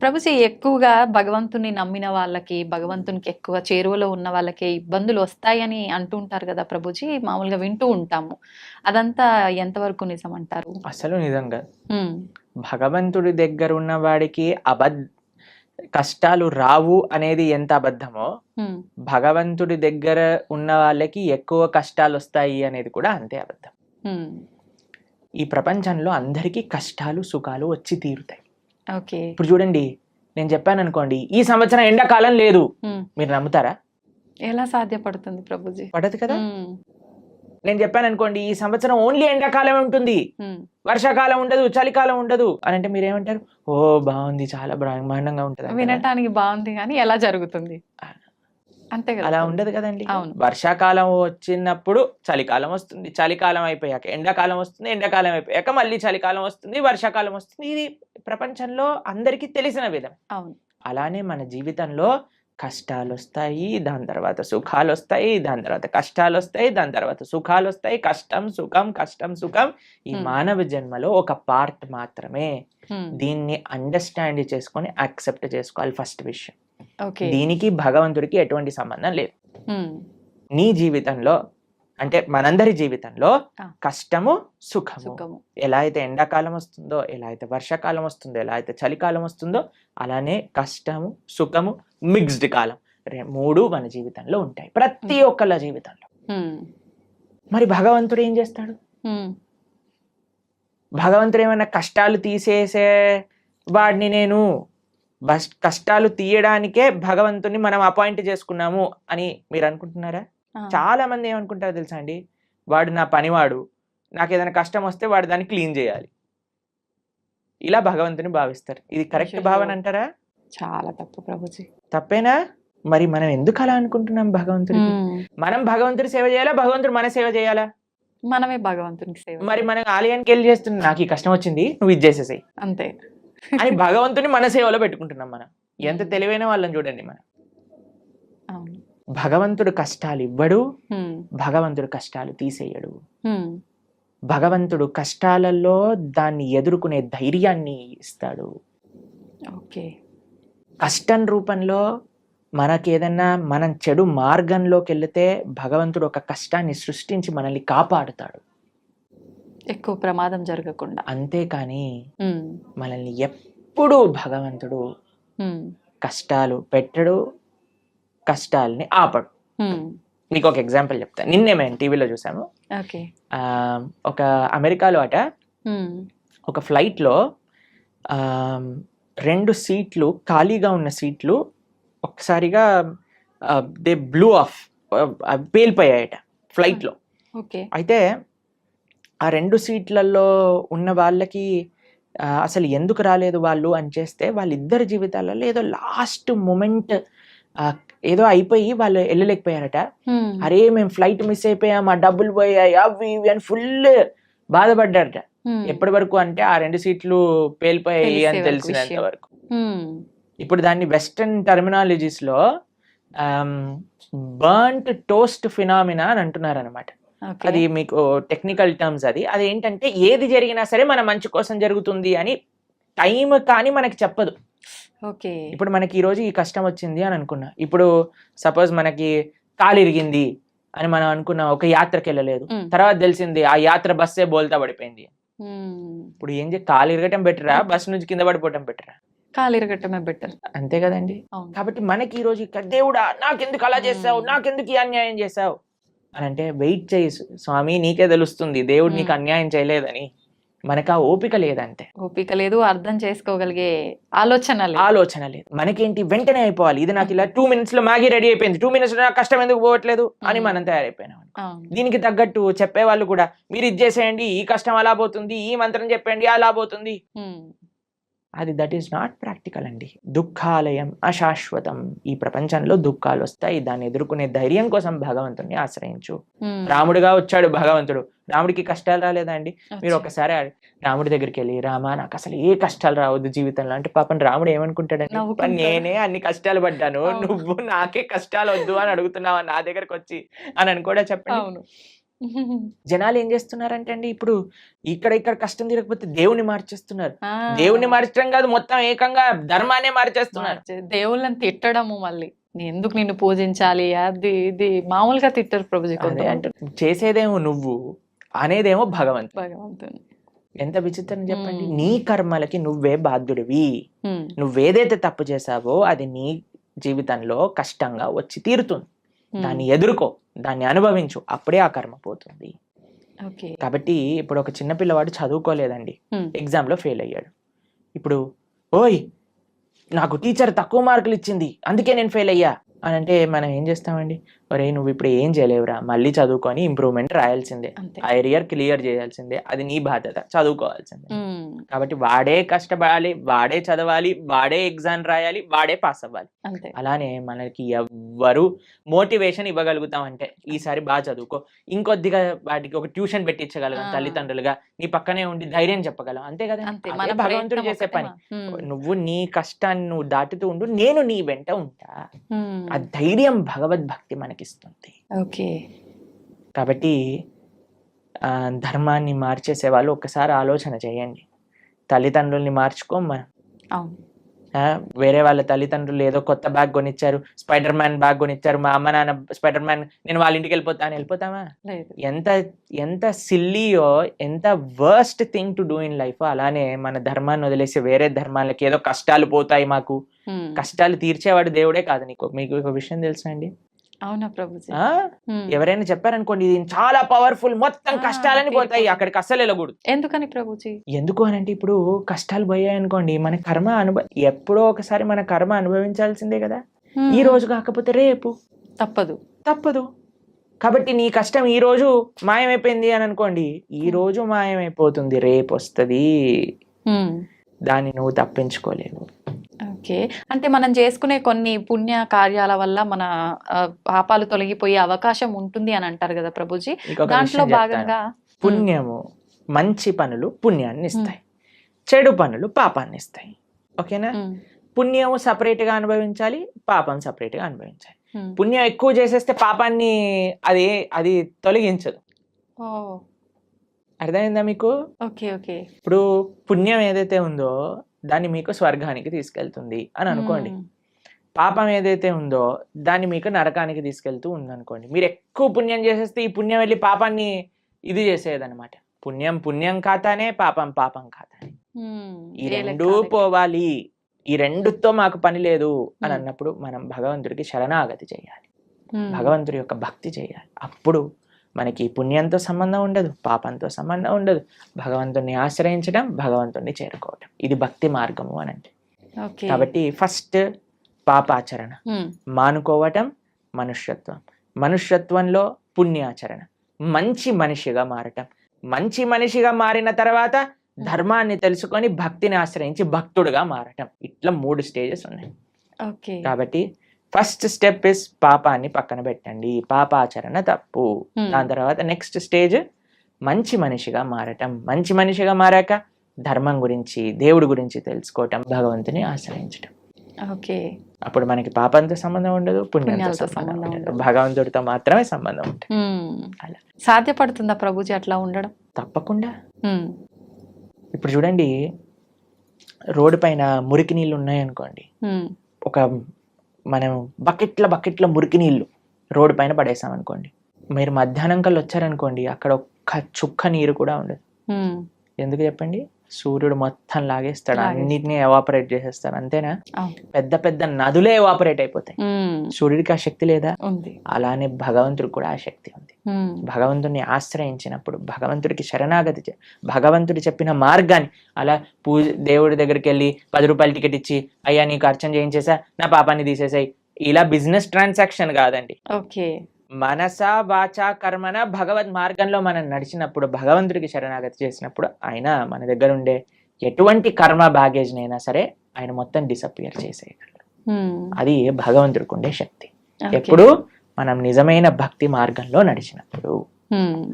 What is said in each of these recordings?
ప్రభుజీ ఎక్కువగా భగవంతుని నమ్మిన వాళ్ళకి భగవంతునికి ఎక్కువ చేరువలో ఉన్న వాళ్ళకి ఇబ్బందులు వస్తాయని అంటుంటారు కదా ప్రభుజీ. మామూలుగా వింటూ ఉంటాము. అదంతా ఎంతవరకు నిజం అంటారు అసలు నిజంగా. భగవంతుడి దగ్గర ఉన్న వాడికి అబద్ధ కష్టాలు రావు అనేది ఎంత అబద్ధమో భగవంతుడి దగ్గర ఉన్న వాళ్ళకి ఎక్కువ కష్టాలు వస్తాయి అనేది కూడా అంతే అబద్ధం. ఈ ప్రపంచంలో అందరికీ కష్టాలు సుఖాలు వచ్చి తీరుతాయి. ఓకే. ఇప్పుడు చూడండి నేను చెప్పాను అనుకోండి ఈ సంవత్సరం ఎండాకాలం లేదు. మీరు నమ్ముతారా? ఎలా సాధ్యపడుతుంది ప్రభుజీ? పడదు కదా? నేను చెప్పాను అనుకోండి ఈ సంవత్సరం ఓన్లీ ఎండాకాలం ఉంటుంది. వర్షాకాలం ఉండదు చలికాలం ఉండదు. అని అంటే మీరు ఏమంటారు ఓ బాగుంది చాలా బ్రహ్మాండంగా ఉంటుంది? వినటానికి బాగుంది కానీ ఎలా జరుగుతుంది? అంతే కదా అలా. ఉండదు కదండి. వర్షాకాలం వచ్చినప్పుడు చలికాలం వస్తుంది చలికాలం అయిపోయాక ఎండాకాలం వస్తుంది ఎండాకాలం అయిపోయాక మళ్ళీ చలికాలం వస్తుంది వర్షాకాలం వస్తుంది. ఇది ప్రపంచంలో అందరికీ తెలిసిన విధం. అవును. అలానే మన జీవితంలో కష్టాలు వస్తాయి దాని తర్వాత సుఖాలు వస్తాయి దాని తర్వాత కష్టాలు వస్తాయి దాని తర్వాత సుఖాలు వస్తాయి కష్టం సుఖం కష్టం సుఖం ఈ. మానవ జన్మలో ఒక పార్ట్ మాత్రమే. దీన్ని అండర్స్టాండ్ చేసుకొని యాక్సెప్ట్ చేసుకోవాలి ఫస్ట్ విషయం. దీనికి భగవంతుడికి ఎటువంటి సంబంధం లేదు. నీ జీవితంలో అంటే మనందరి జీవితంలో. కష్టము సుఖము. ఎలా అయితే ఎండాకాలం వస్తుందో ఎలా అయితే వర్షాకాలం వస్తుందో ఎలా అయితే చలికాలం వస్తుందో అలానే కష్టము సుఖము మిక్స్డ్ కాలం రే- మూడు మన జీవితంలో ఉంటాయి. ప్రతి ఒక్కళ్ళ జీవితంలో. మరి భగవంతుడు ఏం చేస్తాడు? భగవంతుడు ఏమైనా కష్టాలు తీసేసే వాడిని నేను బస్ కష్టాలు తీయడానికే భగవంతుని మనం అపాయింట్ చేసుకున్నాము అని మీరు అనుకుంటున్నారా? చాలా మంది ఏమనుకుంటారో తెలుసా అండి? వాడు నా పనివాడు నాకు ఏదైనా కష్టం వస్తే వాడు దాన్ని క్లీన్ చేయాలి. ఇలా భగవంతుని భావిస్తారు. ఇది కరెక్ట్. భావన అంటారా? చాలా తప్పు ప్రభుజీ. తప్పేనా? మరి మనం ఎందుకు అలా అనుకుంటున్నాం భగవంతుడికి ఉమ్, మనం భగవంతుడి సేవ చేయాలా? భగవంతుడు మన సేవ చేయాలా? మనమే భగవంతునికి సేవ మరి మనం ఆలయానికి వెళ్ళి చేస్తున్నాం నాకు ఈ కష్టం వచ్చింది నువ్వు ఇది చేసేసాయి. అంతే. అని భగవంతుని మన సేవలో పెట్టుకుంటున్నాం మనం. ఎంత తెలివైన వాళ్ళని చూడండి మనం. భగవంతుడు కష్టాలు ఇవ్వడు భగవంతుడు కష్టాలు తీసేయడు. భగవంతుడు కష్టాలలో దాన్ని ఎదుర్కొనే ధైర్యాన్ని ఇస్తాడు. ఓకే. కష్టం రూపంలో మనకి ఏదన్నా మనం చెడు మార్గంలోకి వెళితే భగవంతుడు ఒక కష్టాన్ని సృష్టించి మనల్ని కాపాడుతాడు. ఎక్కువ ప్రమాదం జరగకుండా. అంతేకాని మనల్ని ఎప్పుడూ భగవంతుడు కష్టాలు పెట్టడు కష్టాలని ఆపడు. మీకు ఒక ఎగ్జాంపుల్ చెప్తాను నిన్నే మేము టీవీలో చూసాము. ఒక అమెరికాలో అట ఒక ఫ్లైట్లో రెండు సీట్లు ఖాళీగా ఉన్న సీట్లు ఒకసారిగా దే బ్లూ ఆఫ్ పేలిపోయాయట ఫ్లైట్లో. ఓకే. అయితే ఆ రెండు సీట్లలో ఉన్న వాళ్ళకి అసలు ఎందుకు రాలేదు వాళ్ళు అని చేస్తే వాళ్ళిద్దరి జీవితాలలో ఏదో లాస్ట్ మూమెంట్ ఏదో అయిపోయి వాళ్ళు వెళ్ళలేకపోయారట. అరే మేము ఫ్లైట్ మిస్ అయిపోయాం ఆ డబ్బులు పోయాయి అవి ఇవి అని ఫుల్ బాధపడ్డారట. ఎప్పటి వరకు అంటే ఆ రెండు సీట్లు పేలిపోయాయి అని తెలిసినంత. వరకు. ఇప్పుడు దాన్ని వెస్టర్న్ టర్మినాలజీస్లో బర్న్ట్ టోస్ట్ ఫినామినా అని అంటున్నారు అనమాట. అది మీకు టెక్నికల్ టర్మ్స్ అది. అది ఏంటంటే ఏది జరిగినా సరే మన మంచి కోసం జరుగుతుంది అని టైం కానీ మనకి చెప్పదు. ఓకే. ఇప్పుడు మనకి ఈ రోజు ఈ కష్టం వచ్చింది అని అనుకున్నా. ఇప్పుడు సపోజ్ మనకి కాలు ఇరిగింది అని మనం అనుకున్నాం ఒక యాత్రకి వెళ్ళలేదు. తర్వాత తెలిసింది ఆ యాత్ర బస్సే బోల్తా పడిపోయింది. ఇప్పుడు ఏం చే కాలు ఇరగటం బెటరా? బస్ నుంచి కింద పడిపోవటం బెటరా? కాలు ఇరగటమే బెటర్. అంతే కదండి. కాబట్టి మనకి ఈ రోజు దేవుడా నాకెందుకు అలా చేసావు. నాకెందుకు ఈ అన్యాయం చేసావు? అని అంటే వెయిట్ చేయి స్వామి నీకే తెలుస్తుంది. దేవుడు నీకు. అన్యాయం చేయలేదని. మనకు ఆ ఓపిక లేదంతే ఓపిక లేదు అర్థం చేసుకోగలిగే ఆలోచన ఆలోచన లేదు. మనకేంటి? వెంటనే అయిపోవాలి. ఇది నాకు ఇలా టూ మినిట్స్లో మ్యాగీ రెడీ అయిపోయింది. టూ మినిట్స్ నాకు కష్టం ఎందుకు పోవట్లేదు? అని. మనం తయారైపోయినాం. దీనికి తగ్గట్టు చెప్పేవాళ్ళు కూడా మీరు ఇది చేసేయండి ఈ కష్టం అలా పోతుంది ఈ మంత్రం చెప్పండి అలా పోతుంది. అది దట్ ఈస్ నాట్ ప్రాక్టికల్ అండి. దుఃఖాలయం అశాశ్వతం. ఈ ప్రపంచంలో దుఃఖాలు వస్తాయి. దాన్ని ఎదుర్కొనే ధైర్యం కోసం భగవంతుని ఆశ్రయించు. రాముడిగా వచ్చాడు భగవంతుడు. రాముడికి కష్టాలు రాలేదా అండి? మీరు. ఒకసారి రాముడి దగ్గరికి వెళ్ళి రామా నాకు అసలు ఏ కష్టాలు రావద్దు జీవితంలో. అంటే పాపం రాముడు ఏమనుకుంటాడండి? నవ్వుకుంటాడు. నేనే అన్ని కష్టాలు పడ్డాను. నువ్వు నాకే కష్టాలు వద్దు అని అడుగుతున్నావా నా దగ్గరకు వచ్చి అని అని కూడా చెప్పండి. జనాలు ఏం చేస్తున్నారంటే అండి ఇప్పుడు ఇక్కడ ఇక్కడ కష్టం తీరకపోతే దేవుని మార్చేస్తున్నారు. దేవుని మార్చడం కాదు మొత్తం ఏకంగా ధర్మాన్ని మార్చేస్తున్నారు. మార్చే- దేవుళ్ళని తిట్టడము మళ్ళీ. ఎందుకు నిన్ను పూజించాలి? అది ఇది మామూలుగా తిట్టరు ప్రభుజీ అదే కొంతమంది అంటే. చేసేదేమో నువ్వు అనేదేమో భగవంతుడు. భగవంతుని. ఎంత విచిత్రం చెప్పండి. నీ కర్మలకి నువ్వే బాధ్యుడివి. నువ్వేదైతే తప్పు చేసావో అది నీ జీవితంలో కష్టంగా వచ్చి తీరుతుంది. దాన్ని ఎదుర్కో దాన్ని అనుభవించు. అప్పుడే ఆ కర్మ పోతుంది. కాబట్టి ఇప్పుడు ఒక చిన్న పిల్లవాడు చదువుకోలేదండి. ఉమ్, ఎగ్జామ్లో ఫెయిల్ అయ్యాడు. ఇప్పుడు ఓయ్ నాకు టీచర్ తక్కువ మార్కులు ఇచ్చింది అందుకే నేను ఫెయిల్ అయ్యా? అని అంటే మనం ఏం చేస్తామండి? ఒరే నువ్వు ఇప్పుడు ఏం చేయలేవురా? మళ్ళీ చదువుకొని ఇంప్రూవ్మెంట్ రాయాల్సిందే. ఆ ఏరియర్ క్లియర్ చేయాల్సిందే. అది నీ బాధ్యత. చదువుకోవాల్సిందే. కాబట్టి వాడే కష్టపడాలి వాడే చదవాలి వాడే ఎగ్జామ్ రాయాలి వాడే పాస్ అవ్వాలి. అలానే మనకి ఎవ్వరు మోటివేషన్ ఇవ్వగలుగుతాం అంటే ఈసారి బాగా చదువుకో. ఇంకొద్దిగా వాటికి ఒక ట్యూషన్ పెట్టించగలం ఆ. తల్లిదండ్రులుగా. నీ పక్కనే ఉండి ధైర్యం చెప్పగలం. అంతే కదా? భగవంతుడు చేసే పని. నువ్వు నీ కష్టాన్ని నువ్వు దాటుతూ ఉండు నేను నీ వెంట ఉంటా. ఆ ధైర్యం భగవద్భక్తి మనకిస్తుంది ఓకే. కాబట్టి ధర్మాన్ని మార్చేసే వాళ్ళు ఒక్కసారి ఆలోచన చేయండి. తల్లిదండ్రుల్ని మార్చుకోం మనం అవును. ఆ, వేరే వాళ్ళ తల్లిదండ్రులు ఏదో కొత్త బ్యాగ్ కొనిచ్చారు స్పైడర్ మ్యాన్ బ్యాగ్ కొనిచ్చారు మా అమ్మ నాన్న స్పైడర్ మ్యాన్ నేను వాళ్ళ ఇంటికి వెళ్ళిపోతా అని వెళ్ళిపోతామా ఎంత ఎంత సిల్లీయో ఎంత worst thing to do in life అలానే మన ధర్మాన్ని వదిలేసి వేరే ధర్మాలకి ఏదో కష్టాలు పోతాయి మాకు. కష్టాలు తీర్చేవాడు దేవుడే కాదు నీకు. మీకు ఒక విషయం తెలుసా అండి? అవునా ప్రభుజీ? ఉమ్, ఎవరైనా చెప్పారనుకోండి ఇది చాలా పవర్ఫుల్ మొత్తం కష్టాలని పోతాయి. అక్కడికి అస్సలు వెళ్ళకూడదు. ఎందుకని ప్రభుజీ? ఎందుకు అని అంటే ఇప్పుడు కష్టాలు పోయాయి అనుకోండి మన కర్మ అనుభవ ఎప్పుడో ఒకసారి మన కర్మ అనుభవించాల్సిందే కదా. ఈ రోజు కాకపోతే రేపు. తప్పదు. తప్పదు. కాబట్టి నీ కష్టం ఈ రోజు మాయమైపోయింది అని అనుకోండి ఈ రోజు మాయమైపోతుంది రేపు వస్తుంది. దాన్ని నువ్వు తప్పించుకోలేవు. ఓకే. అంటే మనం చేసుకునే కొన్ని పుణ్య కార్యాల వల్ల మన పాపాలు తొలగిపోయే అవకాశం ఉంటుంది అని అంటారు కదా ప్రభుజీ. దాంట్లో. భాగంగా పుణ్యము మంచి పనులు పుణ్యాన్ని ఇస్తాయి. చెడు పనులు పాపాన్ని ఇస్తాయి. ఓకేనా? ఉమ్, పుణ్యం separate గా అనుభవించాలి పాపం separate గా అనుభవించాలి పుణ్యం ఎక్కువ చేసేస్తే పాపాన్ని అది అది తొలగించదు. అర్థమైందా మీకు? Okay okay. ఇప్పుడు పుణ్యం ఏదైతే ఉందో దాన్ని మీకు స్వర్గానికి తీసుకెళ్తుంది అని అనుకోండి. పాపం ఏదైతే ఉందో దాన్ని మీకు నరకానికి తీసుకెళ్తూ ఉందనుకోండి. మీరు ఎక్కువ పుణ్యం చేసేస్తే ఈ పుణ్యం వెళ్ళి పాపాన్ని ఇది చేసేదన్నమాట. పుణ్యం పుణ్యం ఖాతానే పాపం పాపం ఖాతానే ఈ రెండూ. పోవాలి. ఈ రెండుతో మాకు పని లేదు అని. అన్నప్పుడు మనం భగవంతుడికి శరణాగతి చేయాలి. భగవంతుడి యొక్క భక్తి చేయాలి. అప్పుడు మనకి పుణ్యంతో సంబంధం ఉండదు పాపంతో సంబంధం ఉండదు. భగవంతుడిని ఆశ్రయించడం భగవంతుడిని చేరుకోవడం ఇది భక్తి మార్గము అని అంటే కాబట్టి ఫస్ట్ పాపాచరణ. మానుకోవటం మనుష్యత్వం. మనుష్యత్వంలో పుణ్యాచరణ. మంచి మనిషిగా మారటం. మంచి మనిషిగా మారిన తర్వాత ధర్మాన్ని తెలుసుకొని భక్తిని ఆశ్రయించి భక్తుడుగా మారటం. ఇట్లా మూడు స్టేజెస్ ఉన్నాయి. కాబట్టి ఫస్ట్ స్టెప్ ఇస్ పాపాన్ని పక్కన పెట్టండి. పాపాచరణ తప్పు. Hmm. దాని తర్వాత నెక్స్ట్ స్టేజ్ మంచి మనిషిగా మారటం. మంచి మనిషిగా మారాక ధర్మం గురించి దేవుడి గురించి తెలుసుకోవటం భగవంతుని ఆశ్రయించటం. ఓకే. అప్పుడు మనకి పాపంతో సంబంధం ఉండదు పుణ్యంతో సంబంధం ఉండదు. భగవంతుడితో మాత్రమే సంబంధం ఉంటుంది. ఉమ్, అలా. సాధ్యపడుతుందా ప్రభుజీ అట్లా ఉండడం? తప్పకుండా. ఉమ్, ఇప్పుడు చూడండి రోడ్డు పైన మురికి నీళ్ళు ఉన్నాయనుకోండి. ఒక మనం బకెట్ల బకెట్ల మురికి నీళ్ళు రోడ్డు పైన పడేసాం అనుకోండి. మీరు మధ్యాహ్నం కల్లా వచ్చారనుకోండి అక్కడ ఒక్క చుక్క నీరు కూడా ఉండదు. ఎందుకు చెప్పండి? సూర్యుడు మొత్తం లాగేస్తాడు. అన్నిటినీ ఎవాపరేట్ చేసేస్తాడు అంతేనా. పెద్ద పెద్ద నదులే ఎవాపరేట్ అయిపోతాయి. సూర్యుడికి ఆ శక్తి లేదా? అలానే భగవంతుడికి కూడా ఆ శక్తి ఉంది. ఉమ్, భగవంతుడిని ఆశ్రయించినప్పుడు భగవంతుడికి శరణాగతి భగవంతుడు చెప్పిన మార్గాన్ని అలా పూజ దేవుడి దగ్గరికి వెళ్ళి పది రూపాయలు టికెట్ ఇచ్చి అయ్యా నీకు అర్చన చేయించేసా నా పాపాన్ని తీసేసాయి. ఇలా బిజినెస్ ట్రాన్సాక్షన్ కాదండి. ఓకే. మనస వాచ కర్మన భగవద్ మార్గంలో మనం నడిచినప్పుడు భగవంతుడికి శరణాగతి చేసినప్పుడు ఆయన మన దగ్గర ఉండే ఎటువంటి కర్మ బ్యాగేజ్నైనా సరే ఆయన మొత్తం డిసపియర్ చేసేయగలరు అది భగవంతుడికి ఉండే శక్తి. ఎప్పుడు మనం నిజమైన భక్తి మార్గంలో నడిచినప్పుడు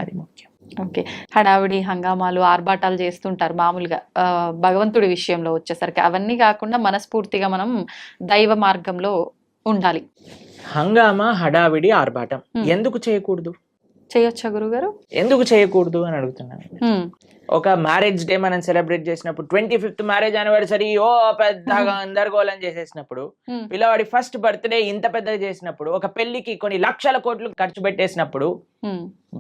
అది ముఖ్యం. ఓకే. హడావిడి హంగామాలు ఆర్భాటాలు చేస్తుంటారు మామూలుగా. ఆ, భగవంతుడి విషయంలో వచ్చేసరికి అవన్నీ కాకుండా మనస్ఫూర్తిగా మనం దైవ మార్గంలో ఉండాలి. హంగామా హడావిడి ఆర్భాటం. ఎందుకు చేయకూడదు? చేయొచ్చా గురుగారు ఎందుకు చేయకూడదు అని అడుగుతున్నాను. ఒక మ్యారేజ్ డే మనం సెలబ్రేట్ చేసినప్పుడు ట్వంటీ ఫిఫ్త్ మ్యారేజ్ యానివర్సరీ ఓ పెద్దగా గందరగోళం చేసేసినప్పుడు. పిల్లవాడి ఫస్ట్ బర్త్డే ఇంత పెద్దగా చేసినప్పుడు ఒక పెళ్ళికి కొన్ని లక్షల కోట్లు ఖర్చు పెట్టేసినప్పుడు.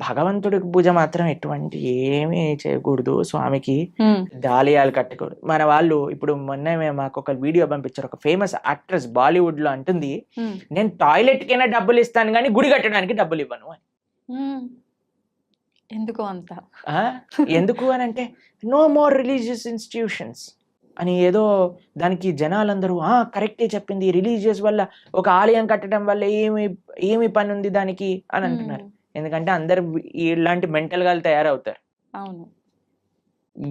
భగవంతుడికి పూజ మాత్రం ఎటువంటి ఏమీ చేయకూడదు స్వామికి. దాలియాలు కట్టకూడదు మన వాళ్ళు ఇప్పుడు మొన్న మాకు ఒక వీడియో పంపించారు ఒక ఫేమస్ యాక్ట్రెస్ బాలీవుడ్లో అంటుంది. నేను టాయిలెట్ కైనా డబ్బులు ఇస్తాను కానీ గుడి కట్టడానికి డబ్బులు ఇవ్వను అని. ఎందుకు అంత? ఎందుకు అని అంటే నో మోర్ రిలీజియస్ ఇన్స్టిట్యూషన్స్ అని ఏదో దానికి జనాలందరూ ఆ కరెక్టే చెప్పింది. రిలీజియస్ వల్ల ఒక ఆలయం కట్టడం వల్ల ఏమి ఏమి పని ఉంది దానికి అని అంటున్నారు. ఎందుకంటే అందరు ఇలాంటి మెంటల్గా తయారవుతారు. అవును.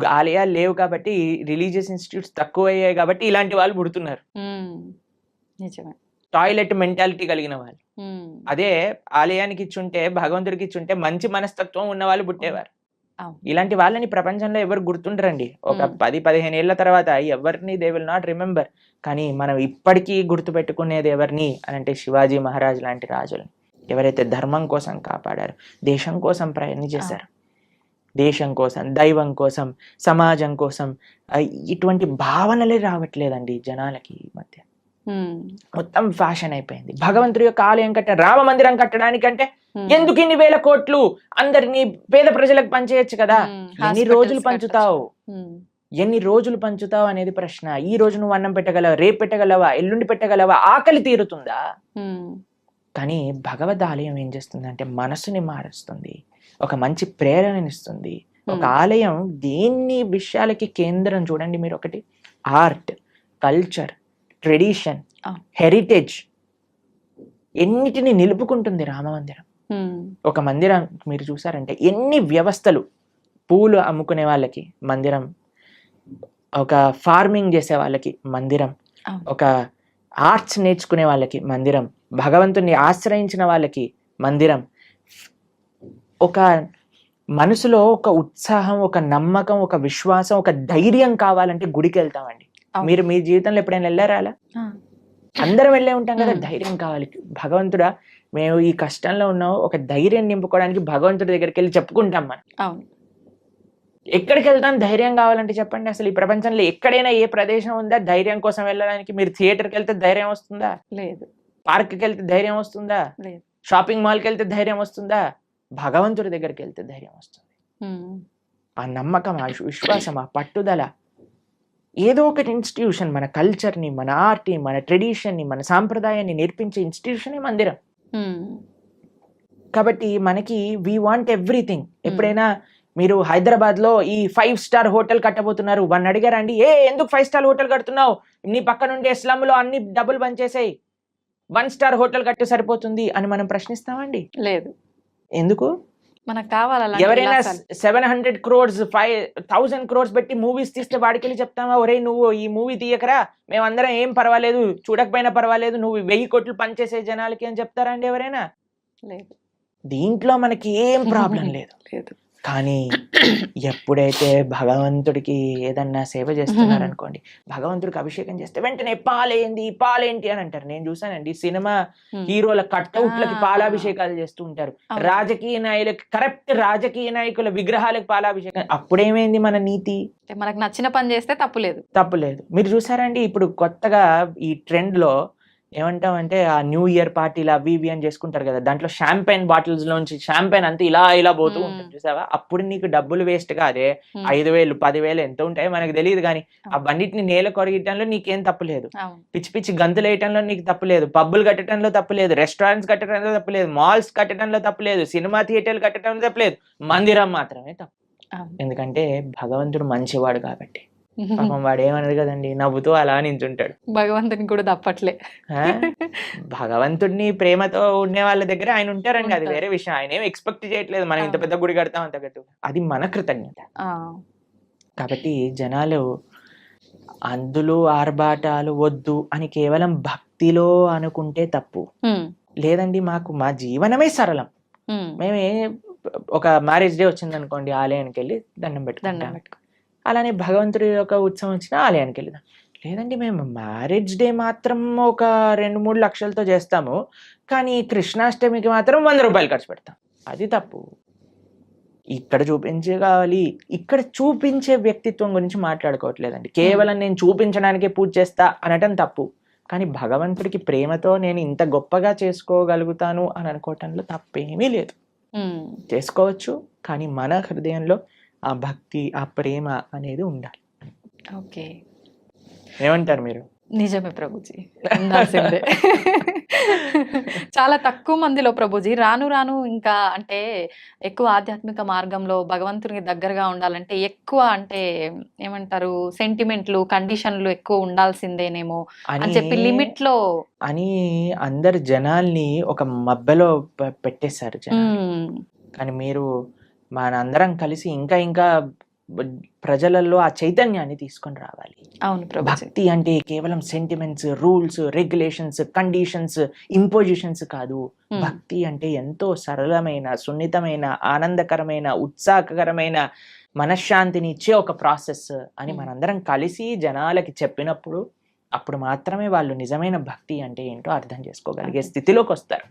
ఆలయాలు లేవు కాబట్టి రిలీజియస్ ఇన్స్టిట్యూట్స్ తక్కువ అయ్యాయి కాబట్టి ఇలాంటి వాళ్ళు పుడుతున్నారు. నిజమే. టాయిలెట్ మెంటాలిటీ కలిగిన వాళ్ళు. అదే ఆలయానికి ఇచ్చుంటే భగవంతుడికి ఇచ్చుంటే మంచి మనస్తత్వం ఉన్న వాళ్ళు పుట్టేవారు. ఇలాంటి వాళ్ళని ప్రపంచంలో ఎవరు గుర్తుండరండి ఒక. పది పదిహేను ఏళ్ళ తర్వాత ఎవరిని దే విల్ నాట్ రిమెంబర్ కానీ మనం ఇప్పటికీ గుర్తు పెట్టుకునేది ఎవరిని అని అంటే శివాజీ మహారాజ్ లాంటి రాజులని ఎవరైతే ధర్మం కోసం కాపాడారు దేశం కోసం ప్రయత్నం చేశారు దేశం కోసం దైవం కోసం సమాజం కోసం ఇటువంటి భావనలే రావట్లేదండి జనాలకి ఈ మధ్య. మొత్తం ఫ్యాషన్ అయిపోయింది. భగవంతుడి యొక్క ఆలయం కట్ట రామ మందిరం కట్టడానికంటే. ఎందుకు ఇన్ని వేల కోట్లు? అందరినీ పేద ప్రజలకు పంచేయచ్చు కదా. ఎన్ని రోజులు పంచుతావు. ఎన్ని రోజులు పంచుతావు అనేది ప్రశ్న. ఈ రోజు నువ్వు అన్నం పెట్టగలవా? రేపు పెట్టగలవా? ఎల్లుండి పెట్టగలవా? ఆకలి తీరుతుందా. కానీ భగవద్ ఆలయం ఏం చేస్తుంది అంటే మనసుని మారుస్తుంది. ఒక మంచి ప్రేరణనిస్తుంది ఒక. ఆలయం దేన్ని విషయాలకి కేంద్రం చూడండి మీరు ఒకటి ఆర్ట్ కల్చర్ ట్రెడిషన్. హెరిటేజ్ ఎన్నిటిని నిలుపుకుంటుంది రామ మందిరం. ఒక మందిరం మీరు చూసారంటే ఎన్ని వ్యవస్థలు పూలు అమ్ముకునే వాళ్ళకి మందిరం ఒక ఫార్మింగ్ చేసే వాళ్ళకి మందిరం. ఒక ఆర్ట్స్ నేర్చుకునే వాళ్ళకి మందిరం భగవంతుని ఆశ్రయించిన వాళ్ళకి మందిరం ఒక మనసులో ఒక ఉత్సాహం ఒక నమ్మకం ఒక విశ్వాసం ఒక ధైర్యం కావాలంటే గుడికి వెళ్తామండి. మీరు మీ జీవితంలో ఎప్పుడైనా వెళ్ళారా అలా. అందరం వెళ్ళే ఉంటాం కదా. ధైర్యం కావాలి. భగవంతుడా మేము ఈ కష్టంలో ఉన్నాం ఒక ధైర్యం నింపుకోవడానికి భగవంతుడి దగ్గరికి వెళ్ళి చెప్పుకుంటాం మనం. అవును. ఎక్కడికి వెళ్తాం? ధైర్యం కావాలంటే చెప్పండి అసలు ఈ ప్రపంచంలో ఎక్కడైనా ఏ ప్రదేశం ఉందా? ధైర్యం కోసం వెళ్ళడానికి మీరు థియేటర్కి వెళ్తే ధైర్యం వస్తుందా? లేదు. పార్క్కి వెళ్తే ధైర్యం వస్తుందా? లేదు. షాపింగ్ మాల్కి వెళ్తే ధైర్యం వస్తుందా? భగవంతుడి దగ్గరికి వెళ్తే ధైర్యం వస్తుంది. ఆ నమ్మకం ఆ విశ్వాసం ఆ పట్టుదల ఏదో ఒకటి ఇన్స్టిట్యూషన్ మన కల్చర్ని మన ఆర్ట్ని మన ట్రెడిషన్ని మన సాంప్రదాయాన్ని నేర్పించే ఇన్స్టిట్యూషన్ మందిరం. హ్మ్. కాబట్టి మనకి వీ వాంట్ ఎవ్రీథింగ్ ఎప్పుడైనా మీరు హైదరాబాద్లో ఈ ఫైవ్ స్టార్ హోటల్ కట్టబోతున్నారు. వన్ అడిగారండి ఏ ఎందుకు ఫైవ్ స్టార్ హోటల్ కడుతున్నావు? నీ పక్క నుండి స్లమ్లో అన్ని డబ్బులు పనిచేసాయి వన్ స్టార్ హోటల్ కట్టు సరిపోతుంది అని మనం ప్రశ్నిస్తామండి. లేదు. ఎందుకు? మనకు కావాలి ఎవరైనా. Seven hundred crores five thousand crores పెట్టి మూవీస్ తీస్తే వాడికి వెళ్ళి చెప్తామా ఒరే నువ్వు ఈ మూవీ తీయకరా. మేమందరం ఏం పర్వాలేదు చూడకపోయినా పర్వాలేదు నువ్వు వెయ్యి కోట్లు పనిచేసే జనాలకి అని చెప్తారా అండి ఎవరైనా? లేదు. దీంట్లో మనకి ఏం ప్రాబ్లం లేదు. లేదు. కానీ ఎప్పుడైతే భగవంతుడికి ఏదన్నా సేవ చేస్తున్నారు అనుకోండి భగవంతుడికి అభిషేకం చేస్తే వెంటనే పాలేంది పాలేంటి అని అంటారు నేను చూసానండి సినిమా. హీరోల కట్అవుట్లకి. పాలాభిషేకాలు చేస్తూ ఉంటారు. రాజకీయ నాయకులకి కరెక్ట్ రాజకీయ నాయకుల విగ్రహాలకు పాలాభిషేకం అప్పుడేమైంది మన నీతి మనకు నచ్చిన పని చేస్తే తప్పు లేదు తప్పులేదు మీరు చూసారండి ఇప్పుడు కొత్తగా ఈ ట్రెండ్లో ఏమంటామంటే ఆ న్యూ ఇయర్ పార్టీలు అవి ఇవి అని చేసుకుంటారు కదా దాంట్లో షాంపైన్ బాటిల్స్ లోంచి షాంపైన్ అంతా ఇలా ఇలా పోతూ. ఉంటుంది చూసావా? అప్పుడు నీకు డబ్బులు వేస్ట్ కాదే. ఐదు వేలు పదివేలు ఎంత ఉంటాయో మనకు తెలియదు కానీ ఆ అవును. బండిటిని నేల కొరగటంలో నీకేం తప్పులేదు పిచ్చి పిచ్చి గంతులు వేయటంలో నీకు తప్పులేదు పబ్బులు కట్టడంలో తప్పులేదు రెస్టారెంట్స్ కట్టడంలో తప్పులేదు మాల్స్ కట్టడంలో తప్పులేదు సినిమా థియేటర్లు కట్టడంలో తప్పులేదు మందిరం మాత్రమే తప్పు. ఎందుకంటే భగవంతుడు మంచివాడు కాబట్టి. పాపం వాడు ఏమన్నాడు కదండి నవ్వుతూ అలా నించుంటాడు భగవంతుని కూడా తప్పట్లే? భగవంతుడిని ప్రేమతో ఉండే వాళ్ళ దగ్గర ఆయన ఉంటారండి అది. వేరే విషయం ఆయన ఏం ఎక్స్పెక్ట్ చేయట్లేదు మనం ఇంత. పెద్ద గుడి కడతాం అంత గట్టు అది మన కృతజ్ఞత. కాబట్టి జనాలు అందులో ఆర్భాటాలు వద్దు అని కేవలం భక్తిలో అనుకుంటే తప్పు. లేదండి మాకు మా జీవనమే సరళం. మేమే ఒక మ్యారేజ్ డే వచ్చింది అనుకోండి ఆలయానికి వెళ్ళి దండం పెట్టుకుంటాం పెట్టుకో అలానే భగవంతుడి యొక్క ఉత్సవం వచ్చిన ఆలయానికి వెళ్దాం లేదండి మేము మ్యారేజ్ డే మాత్రం ఒక రెండు మూడు లక్షలతో చేస్తాము. కానీ కృష్ణాష్టమికి మాత్రం వంద రూపాయలు ఖర్చు పెడతాం. అది తప్పు. ఇక్కడ చూపించే కావాలి. ఇక్కడ చూపించే వ్యక్తిత్వం గురించి మాట్లాడుకోవట్లేదండి. కేవలం నేను చూపించడానికే పూజ చేస్తా అనటం తప్పు. కానీ భగవంతుడికి ప్రేమతో నేను ఇంత గొప్పగా చేసుకోగలుగుతాను అని అనుకోవటంలో తప్పేమీ లేదు. చేసుకోవచ్చు. కానీ మన హృదయంలో ఆ భక్తి ఆ ప్రేమ అనేది ఉండాలి. ఓకే. ఏమంటారు మీరు? నిజమే ప్రభుజీ. ఉండాల్సిందే. చాలా తక్కువ మందిలో ప్రభుజీ. రాను రాను ఇంకా అంటే ఎక్కువ ఆధ్యాత్మిక మార్గంలో భగవంతునికి దగ్గరగా ఉండాలంటే ఎక్కువ అంటే ఏమంటారు సెంటిమెంట్లు కండిషన్లు ఎక్కువ ఉండాల్సిందేనేమో అని చెప్పి లిమిట్లో అని అందరు జనాల్ని ఒక మబ్బెలో పెట్టేశారు కానీ మీరు మనందరం కలిసి ఇంకా ఇంకా ప్రజలలో ఆ చైతన్యాన్ని తీసుకొని రావాలి అవును భక్తి అంటే కేవలం sentiments rules regulations conditions impositions కాదు భక్తి అంటే ఎంతో సరళమైన సున్నితమైన ఆనందకరమైన ఉత్సాహకరమైన మనశ్శాంతిని ఇచ్చే ఒక ప్రాసెస్ అని. మనందరం కలిసి జనాలకి చెప్పినప్పుడు అప్పుడు మాత్రమే వాళ్ళు నిజమైన భక్తి అంటే ఏంటో అర్థం చేసుకోగలిగే. స్థితిలోకి వస్తారు